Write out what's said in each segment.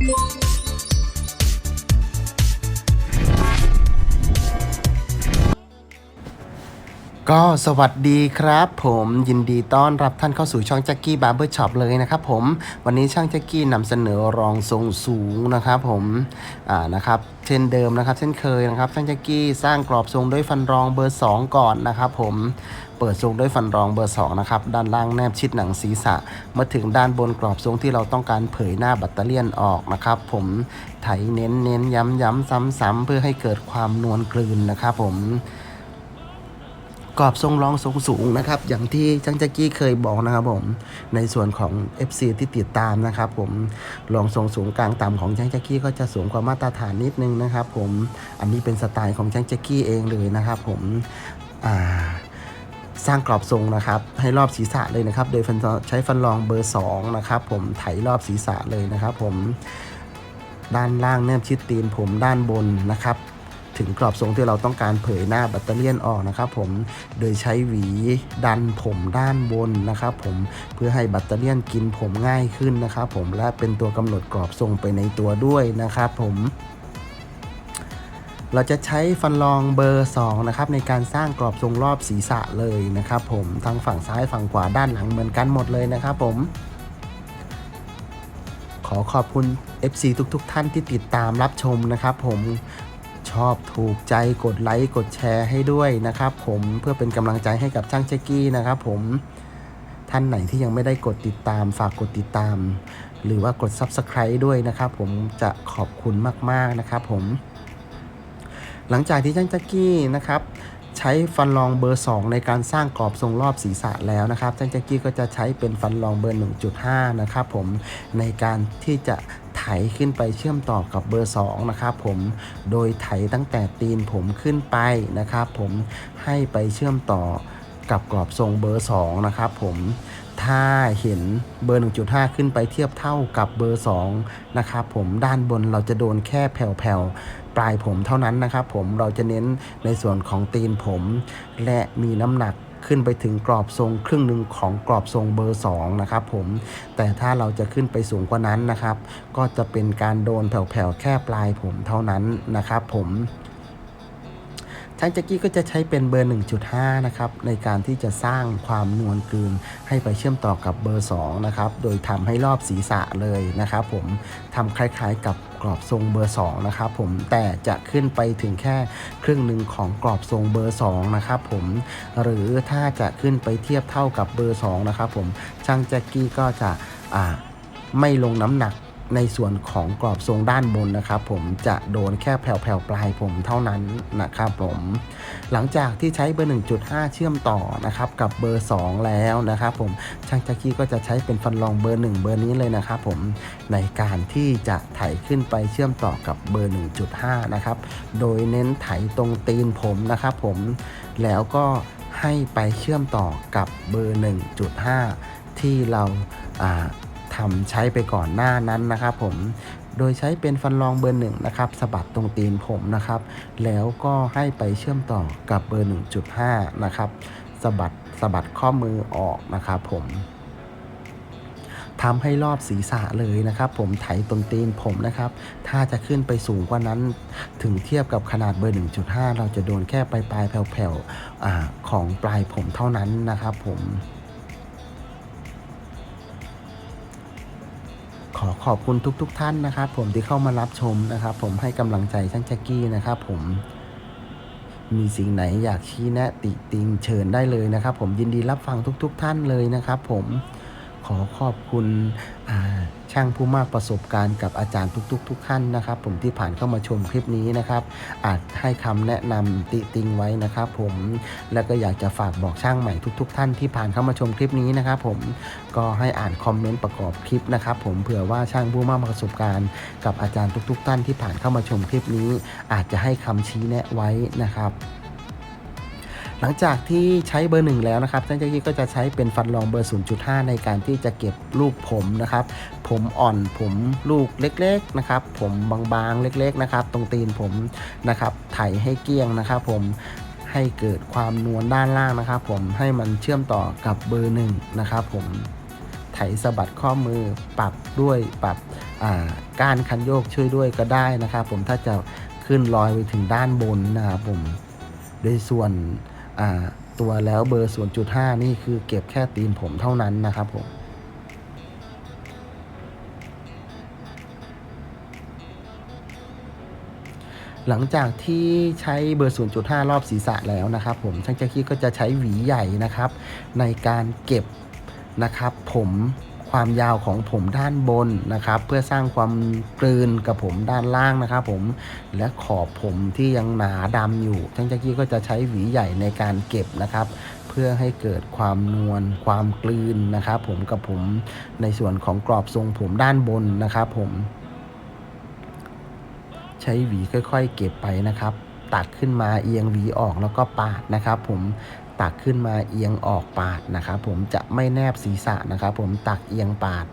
ก็สวัสดีครับ ผมยินดีต้อนรับท่านเข้าสู่ช่องแจ็คกี้บาร์เบอร์ช็อปเลยนะครับผมวันนี้ช่างแจ็คกี้นำเสนอรองทรงสูงนะครับผมอ่านะครับเช่นเดิมนะครับ เช่นเคยนะครับช่างแจ็คกี้สร้างกรอบทรงด้วยฟันรองเบอร์ 2 ก่อนนะครับผม เปิดทรงด้วยฟันรองเบอร์ 2 นะครับ ด้านล่างแนบชิดหนังศีรษะ มาถึงด้านบนกรอบทรงที่เราต้องการเผยหน้าแบัตเตอเลียนออกนะครับ ผมไถเน้นเน้นย้ำย้ำซ้ำซ้ำเพื่อให้เกิดความนวลกลืนนะครับผมกรอบทรงรองทรงสูงนะครับ อย่างที่จังจักกี้เคยบอกนะครับผมในส่วนของ FC ที่ติดตามนะครับ ผมรองทรงสูงกลางต่ำของจังจักกี้ก็จะสูงกว่ามาตรฐานนิดนึงนะครับ ผมอันนี้เป็นสไตล์ของจังจักกี้เองเลยนะครับ ผมอ่า สร้างกรอบทรงนะครับให้รอบศีรษะเลยนะครับ โดยฟันใช้ฟันรองเบอร์2นะครับผมไถรอบศีรษะเลยนะครับ ผมด้านล่างแนบชิดตีนผมด้านบนนะครับ ถึงกรอบทรงที่เราต้องการเผยหน้าแบตเตอเรี่ยนออกนะครับ ผมโดยใช้หวีดันผมด้านบนนะครับ ผมเพื่อให้แบตเตอเรี่ยนกินผมง่ายขึ้นนะครับ ผมและเป็นตัวกำหนดกรอบทรงไปในตัวด้วยนะครับ ผม เราจะใช้ฟันรองเบอร์ 2 นะครับ ในการสร้างกรอบทรงรอบศีรษะเลยนะครับผมทั้งฝั่งซ้ายฝั่งขวาด้านหลังเหมือนกันหมดเลยนะครับผม ขอขอบคุณ FC ทุกๆทท่านที่ติดตามรับชมนะครับผมชอบถูกใจกดไลค์กดแชร์ให้ด้วยนะครับผมเพื่อเป็นกำลังใจให้กับช่างเจ๊กกี้นะครับผมท่านไหนที่ยังไม่ได้กดติดตามฝากกดติดตาม หรือว่ากด Subscribe ด้วยนะครับผมจะขอบคุณมาก ๆ นะครับผม หลังจากที่ช่างแจ็กกี้นะครับใช้ฟันรองเบอร์ 2 ในการสร้างกรอบทรงรอบศีรษะแล้วนะครับช่างแจ็กกี้ก็จะใช้เป็นฟันรองเบอร์ 1.5 นะครับผมในการที่จะไถขึ้นไปเชื่อมต่อกับเบอร์ 2 นะครับผม โดยไถตั้งแต่ตีนผมขึ้นไปนะครับผมให้ไปเชื่อมต่อกับกรอบทรงเบอร์ 2 นะครับผม ถ้าเห็นเบอร์ 1.5 ขึ้นไปเทียบเท่ากับเบอร์ 2 นะครับผม ด้านบนเราจะโดนแค่แผ่วๆ ปลายผมเท่านั้นนะครับผมเราจะเน้นในส่วนของตีนผม และมีน้ำหนักขึ้นไปถึงกรอบทรงครึ่งหนึ่งของกรอบทรงเบอร์ 2 นะครับผม แต่ถ้าเราจะขึ้นไปสูงกว่านั้นนะครับ ก็จะเป็นการโดนแผ่วๆ แค่ปลายผมเท่านั้นนะครับผมช่างแจ็กกี้ก็จะใช้เป็นเบอร์ 1.5 นะครับ ในการที่จะสร้างความนวลกลืน ให้ไปเชื่อมต่อกับเบอร์ 2 นะครับ โดยทำให้รอบศีรษะเลยนะครับผมทำคล้ายๆกับ กรอบทรงเบอร์2นะครับผมแต่จะขึ้นไปถึงแค่ครึ่งหนึ่งของกรอบทรงเบอร์2นะครับผมหรือถ้าจะขึ้นไปเทียบเท่ากับเบอร์2นะครับผมช่างแจ็กกี้ก็จะไม่ลงน้ำหนัก ในส่วนของกรอบทรงด้านบนนะครับผมจะโดนแค่แผ่วๆปลายผมเท่านั้นนะครับผม หลังจากที่ใช้เบอร์ 1.5 เชื่อมต่อนะครับกับเบอร์ 2 แล้วนะครับผมช่างจักกี้ก็จะใช้เป็นฟันรองเบอร์ 1 เบอร์นี้เลยนะครับผมในการที่จะไถขึ้นไปเชื่อมต่อกับเบอร์ 1.5 นะครับโดยเน้นไถตรงตีนผมนะครับผมแล้วก็ให้ไปเชื่อมต่อกับเบอร์ 1.5 ที่เรา อ่าทำใช้ไปก่อนหน้านั้นนะครับผมโดยใช้เป็นฟันรองเบอร์หนึ่งนะครับสะบัดตรงตีนผมนะครับ แล้วก็ให้ไปเชื่อมต่อกับเบอร์ 1.5 นะครับสะบัดสะบัดข้อมือออกนะครับผมทำให้รอบศีรษะเลยนะครับ ผมไถตรงตีนผมนะครับ ถ้าจะขึ้นไปสูงกว่านั้นถึงเทียบกับขนาดเบอร์ 1.5 เราจะโดนแค่ปลายปลายแผ่วๆอของปลายผมเท่านั้นนะครับผม ขอบคุณทุกๆทท่านนะครับ ผมที่เข้ามารับชมนะครับ ผมให้กำลังใจช่างแจ็กกี้นะครับ ผมมีสิ่งไหนอยากชี้แนะติติงเชิญได้เลยนะครับ ผมยินดีรับฟังทุก ๆ ท่านเลยนะครับ ผม ขอขอบคุณช่างผู้มากประสบการณ์กับอาจารย์ทุก ๆ ทุกท่านนะครับ ผมที่ผ่านเข้ามาชมคลิปนี้นะครับ อาจให้คำแนะนำติติงไว้นะครับ ผมแล้วก็อยากจะฝากบอกช่างใหม่ทุก ๆ ท่านที่ผ่านเข้ามาชมคลิปนี้นะครับ ผมก็ให้อ่านคอมเมนต์ประกอบคลิปนะครับ ผมเผื่อว่าช่างผู้มากประสบการณ์ กับอาจารย์ทุก ๆ ท่านที่ผ่านเข้ามาชมคลิปนี้ อาจจะให้คำชี้แนะไว้นะครับ หลังจากที่ใช้เบอร์หนึ่งแล้วนะครับช่างเจ้ายี่ก็จะใช้เป็นฟันรองเบอร์ 0.5 ในการที่จะเก็บลูกผมนะครับ ผมอ่อนผมลูกเล็กๆนะครับ ผมบางๆเล็กๆนะครับ ตรงตีนผมนะครับไถให้เกลี้ยงนะครับผมให้เกิดความนวลด้านล่างนะครับผมให้มันเชื่อมต่อกับเบอร์หนึ่งนะครับผมไถสะบัดข้อมือปรับด้วยปรับก้านคันโยกช่วยด้วยก็ได้นะครับ ผมถ้าจะขึ้นลอยไปถึงด้านบนนะครับผมโดยส่วน ตัวแล้วเบอร์ 0.5 นี่คือเก็บแค่ตีนผมเท่านั้นนะครับผมหลังจากที่ใช้เบอร์ 0.5 รอบศีรษะแล้วนะครับ ผมช่างแจ็คกี้ก็จะใช้หวีใหญ่นะครับ ในการเก็บนะครับ ผม ความยาวของผมด้านบนนะครับ เพื่อสร้างความกลืนกับผมด้านล่างนะครับ ผมและขอบผมที่ยังหนาดำอยู่ช่างแจ็คกี้ก็จะใช้หวีใหญ่ในการเก็บนะครับ เพื่อให้เกิดความนวลความกลืนนะครับ ผมกับผมในส่วนของกรอบทรงผมด้านบนนะครับ ผมใช้หวีค่อย ๆ เก็บไปนะครับ ตักขึ้นมาเอียงหวีออกแล้วก็ปาดนะครับ ผม ตักขึ้นมาเอียงออกปาดนะครับผมจะไม่แนบศีรษะนะครับผมตักเอียงปาด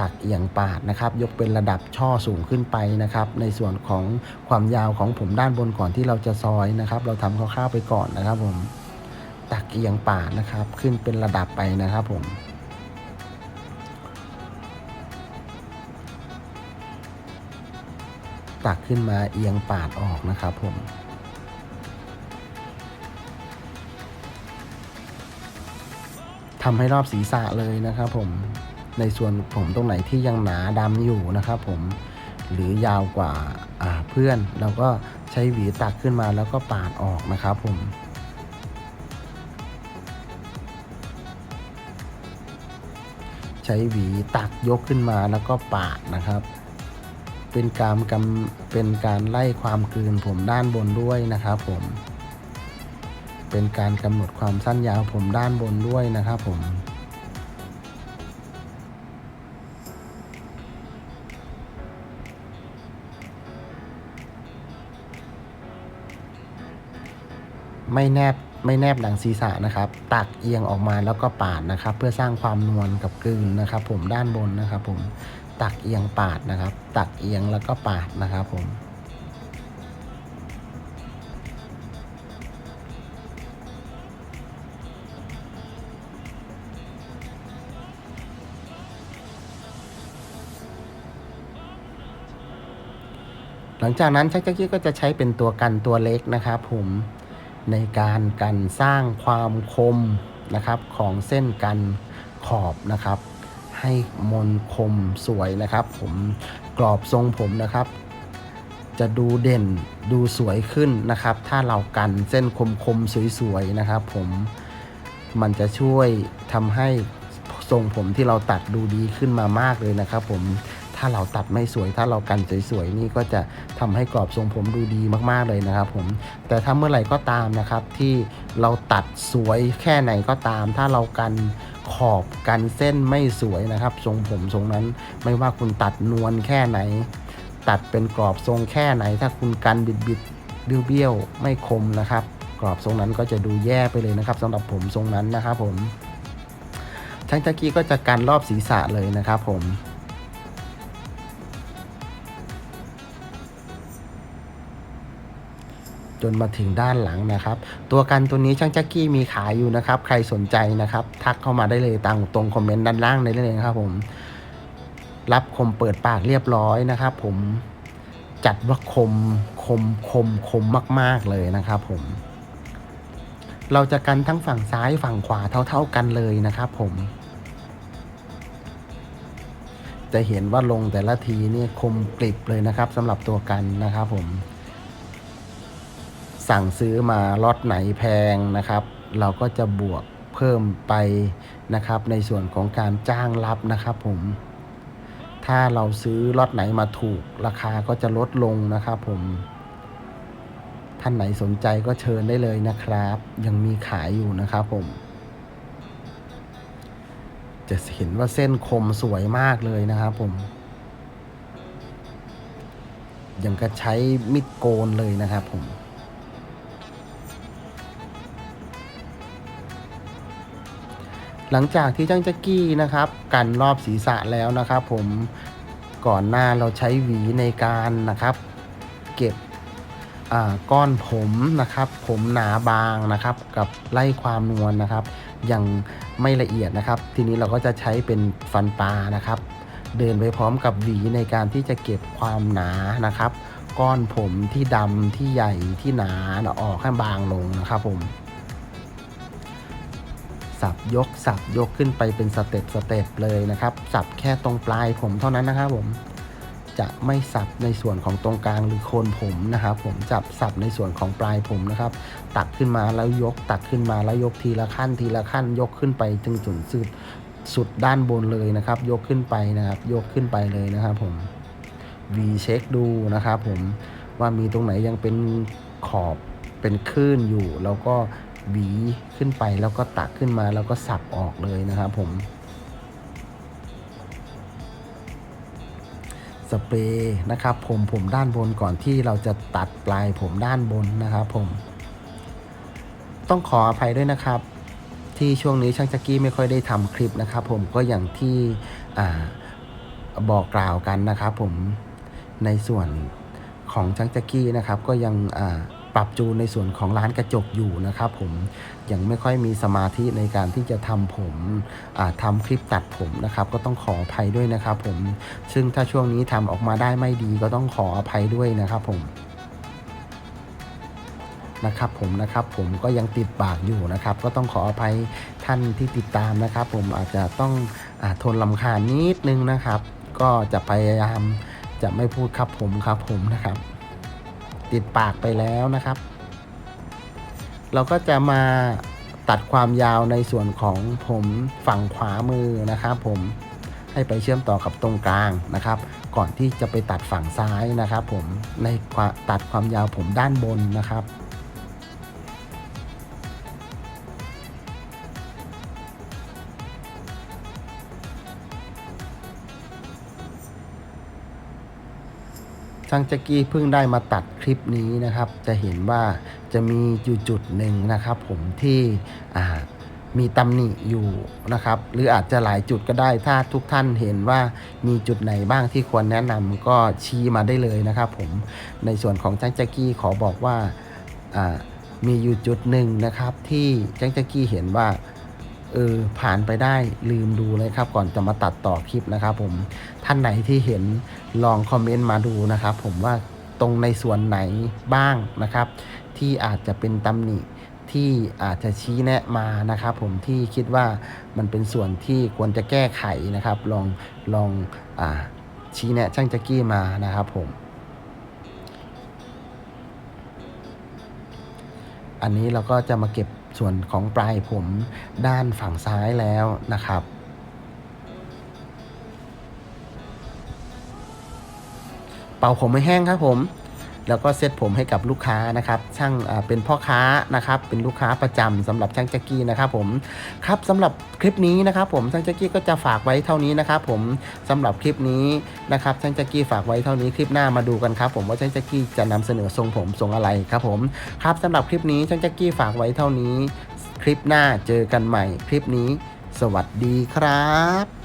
ตักเอียงปาดนะครับ ยกเป็นระดับช่อสูงขึ้นไปนะครับ ในส่วนของความยาวของผมด้านบนก่อนที่เราจะซอยนะครับ เราทำคร่าวๆไปก่อนนะครับผมตักเอียงปาดนะครับ ขึ้นเป็นระดับไปนะครับผมตักขึ้นมาเอียงปาดออกนะครับผม ทำให้รอบศีรษะเลยนะครับผมในส่วนผมตรงไหนที่ยังหนาดำอยู่นะครับผมหรือยาวกว่าอ่าเพื่อนเราก็ใช้หวีตักขึ้นมาแล้วก็ปาดออกนะครับผมใช้หวีตักยกขึ้นมาแล้วก็ปาดนะครับ เป็นการกำเป็นการไล่ความกลืนผมด้านบนด้วยนะครับผม เป็นการกำหนดความสั้นยาวผมด้านบนด้วยนะครับผมไม่แนบไม่แนบหลังศีรษะนะครับ ตักเอียงออกมาแล้วก็ปาดนะครับ เพื่อสร้างความนวลกับกลืนนะครับ ผมด้านบนนะครับ ผมตักเอียงปาดนะครับ ตักเอียงแล้วก็ปาดนะครับ ผม หลังจากนั้นชักจักกี้ก็จะใช้เป็นตัวกันตัวเล็กนะครับผมในการกันสร้างความคมนะครับของเส้นกันขอบนะครับ ให้มนคมสวยนะครับ ผมกรอบทรงผมนะครับ จะดูเด่นดูสวยขึ้นนะครับ ถ้าเรากันเส้นคมๆสวยๆนะครับ ผมมันจะช่วยทำให้ทรงผมที่เราตัดดูดีขึ้นมามากเลยนะครับ ผม ถ้าเราตัดไม่สวย ถ้าเรากันสวยๆนี่ก็จะทำให้กรอบทรงผมดูดีมากๆเลยนะครับผมแต่ถ้าเมื่อไหร่ก็ตามนะครับที่เราตัดสวยแค่ไหนก็ตาม ถ้าเรากันขอบกันเส้นไม่สวยนะครับ ทรงผมทรงนั้นไม่ว่าคุณตัดนวลแค่ไหน ตัดเป็นกรอบทรงแค่ไหน ถ้าคุณกันบิดบิดๆเบี้ยวๆไม่คมนะครับ กรอบทรงนั้นก็จะดูแย่ไปเลยนะครับสำหรับผมทรงนั้นนะครับผมช่างตะกี้ก็จะกันรอบศีรษะเลยนะครับผม จนมาถึงด้านหลังนะครับ ตัวกันตัวนี้ช่างแจ็กกี้มีขายอยู่นะครับ ใครสนใจนะครับ ทักเข้ามาได้เลยตังตรงคอมเมนต์ด้านล่างได้เลยนะครับผม รับคมเปิดปากเรียบร้อยนะครับ ผมจัดว่าคมคมคมคมมาก ๆเลยนะครับผม เราจะกันทั้งฝั่งซ้ายฝั่งขวาเท่า ๆกันเลยนะครับผมจะเห็นว่าลงแต่ละทีนี่คมกริบเลยนะครับสำหรับตัวกันนะครับผม สั่งซื้อมาล็อตไหนแพงนะครับ เราก็จะบวกเพิ่มไปนะครับ ในส่วนของการจ้างรับนะครับผม ถ้าเราซื้อล็อตไหนมาถูกราคาก็จะลดลงนะครับผม ท่านไหนสนใจก็เชิญได้เลยนะครับ ยังมีขายอยู่นะครับผม จะเห็นว่าเส้นคมสวยมากเลยนะครับผมยังก็ใช้มิดโกนเลยนะครับผม หลังจากที่จ้างแจ็กกี้นะครับกันรอบศีรษะแล้วนะครับ ผมก่อนหน้าเราใช้หวีในการนะครับ เก็บอ่าก้อนผมนะครับ ผมหนาบางนะครับ กับไล่ความนวลนะครับ ยังไม่ละเอียดนะครับ ทีนี้เราก็จะใช้เป็นฟันปลานะครับ เดินไปพร้อมกับหวีในการที่จะเก็บความหนานะครับ ก้อนผมที่ดำที่ใหญ่ที่หนาออกให้บางลงนะครับผม สับยกสับยกขึ้นไปเป็นสเต็ปสเต็ปเลยนะครับ สับแค่ตรงปลายผมเท่านั้นนะครับผมจะไม่สับในส่วนของตรงกลางหรือโคนผมนะครับ ผมจับสับในส่วนของปลายผมนะครับ ตักขึ้นมาแล้วยก ตักขึ้นมาแล้วยกทีละขั้นทีละขั้น ยกขึ้นไปถึงจุดสุดสุดด้านบนเลยนะครับ ยกขึ้นไปนะครับ ยกขึ้นไปเลยนะครับ ผม V เช็คดูนะครับ ผมว่ามีตรงไหนยังเป็นขอบเป็นคลื่นอยู่แล้วก็ หวีขึ้นไปแล้วก็ตักขึ้นมาแล้วก็สับออกเลยนะครับผม สเปรย์นะครับ ผมผมด้านบนก่อนที่เราจะตัดปลายผมด้านบนนะครับผม ต้องขออภัยด้วยนะครับ ที่ช่วงนี้ช่างจักกี้ไม่ค่อยได้ทำคลิปนะครับ ผมก็อย่างที่บอกกล่าวกันนะครับ ผมในส่วนของช่างจักกี้นะครับ ก็ยังอ่า ปรับจูนในส่วนของร้านกระจกอยู่นะครับผมยังไม่ค่อยมีสมาธิในการที่จะทำผมอ่าทำคลิปตัดผมนะครับ ก็ต้องขออภัยด้วยนะครับผมซึ่งถ้าช่วงนี้ทำออกมาได้ไม่ดีก็ต้องขออภัยด้วยนะครับผมนะครับผมนะครับผมก็ยังติดปากอยู่นะครับ ก็ต้องขออภัยท่านที่ติดตามนะครับ ผมอาจจะต้องอทนลำคาญนิดนึงนะครับ ก็จะพยายามจะไม่พูดครับผมครับผมนะครับ ติดปากไปแล้วนะครับ เราก็จะมาตัดความยาวในส่วนของผมฝั่งขวามือนะครับ ผมให้ไปเชื่อมต่อกับตรงกลางนะครับ ก่อนที่จะไปตัดฝั่งซ้ายนะครับ ผมในตัดความยาวผมด้านบนนะครับ ช่างแจ็กกี้เพิ่งได้มาตัดคลิปนี้นะครับ จะเห็นว่าจะมีอยู่จุดหนึ่งนะครับ ผมที่มีตำหนิอยู่นะครับ หรืออาจจะหลายจุดก็ได้ถ้าทุกท่านเห็นว่ามีจุดไหนบ้างที่ควรแนะนำก็ชี้มาได้เลยนะครับผมในส่วนของช่างแจ็กกี้ขอบอกว่าอ่ามีอยู่จุดหนึ่งนะครับ ที่ช่างแจ็กกี้เห็นว่า เออผ่านไปได้ลืมดูเลยครับ ก่อนจะมาตัดต่อคลิปนะครับ ผมท่านไหนที่เห็นลองคอมเมนต์มาดูนะครับ ผมว่าตรงในส่วนไหนบ้างนะครับ ที่อาจจะเป็นตำหนิที่อาจจะชี้แนะมานะครับ ผมที่คิดว่ามันเป็นส่วนที่ควรจะแก้ไขนะครับ ลองลองอชี้แนะช่างจักกี้มานะครับ ผม อันนี้เราก็จะมาเก็บ ส่วนของปลายผมด้านฝั่งซ้ายแล้วนะครับ เป่าผมให้แห้งครับผม แล้วก็เซตผมให้กับลูกค้านะครับช่างเป็นพ่อค้านะครับเป็นลูกค้าประจำสำหรับช่างแจ็กกี้นะครับผมครับสำหรับคลิปนี้นะครับผมช่างแจ็กกี้ก็จะฝากไว้เท่านี้นะครับผมสำหรับคลิปนี้นะครับช่างแจ็กกี้ฝากไว้เท่านี้คลิปหน้ามาดูกันครับผมว่าช่างแจ็กกี้จะนำเสนอทรงผมทรงอะไรครับผมครับสำหรับคลิปนี้ช่างแจ็กกี้ฝากไว้เท่านี้ คลิปหน้าเจอกันใหม่คลิปนี้ สวัสดีครับ